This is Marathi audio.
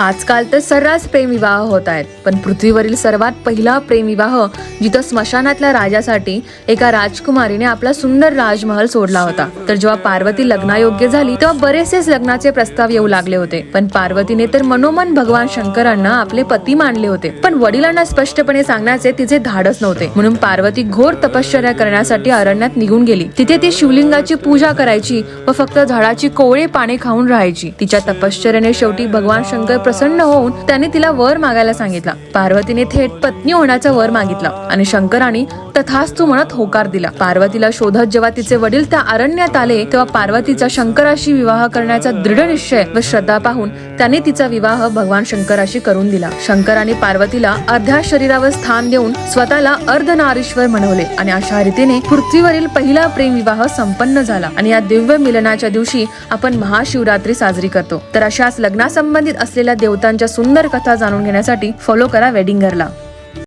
आजकाल तर सर्रास प्रेमविवाह होत आहेत. पण पृथ्वीवरील सर्वात पहिला प्रेमविवाह जिथं स्मशानातल्या राजासाठी एका राजकुमारीने आपला सुंदर राजमहल सोडला होता. तर जेव्हा पार्वती लग्नायोग्य झाली तेव्हा बरेचसेच लग्नाचे प्रस्ताव येऊ लागले होते. पण पार्वतीने तर मनोमन भगवान शंकरांना आपले पती मानले होते. पण वडिलांना स्पष्टपणे सांगण्याचे तिचे धाडस नव्हते. म्हणून पार्वती घोर तपश्चर्या करण्यासाठी अरण्यात निघून गेली. तिथे ती शिवलिंगाची पूजा करायची व फक्त झाडाची कोवळे पाने खाऊन राहायची. तिच्या तपश्चर्याने शेवटी भगवान शंकर प्रसन्न होऊन त्याने तिला वर मागायला सांगितला. पार्वतीने थेट पत्नी होण्याचा वर मागितला आणि शंकराने तथास्तू म्हणत होकार दिला. पार्वतीला शोधत जेव्हा तिचे वडील त्या अरण्यात आले तेव्हा पार्वतीचा शंकराशी विवाह करण्याचा दृढ निश्चय व श्रद्धा पाहून त्याने तिचा विवाह भगवान शंकराशी करून दिला. शंकराने पार्वतीला अर्ध्या शरीरावर स्थान देऊन स्वतःला अर्धनारीश्वर म्हणवले आणि अशा रीतीने पृथ्वीवरील पहिला प्रेम विवाह संपन्न झाला आणि या दिव्य मिलनाच्या दिवशी आपण महाशिवरात्री साजरी करतो. तर अशाच लग्नासंबंधित असलेल्या देवतांच्या सुंदर कथा जाणून घेण्यासाठी फॉलो करा वेडिंगरला.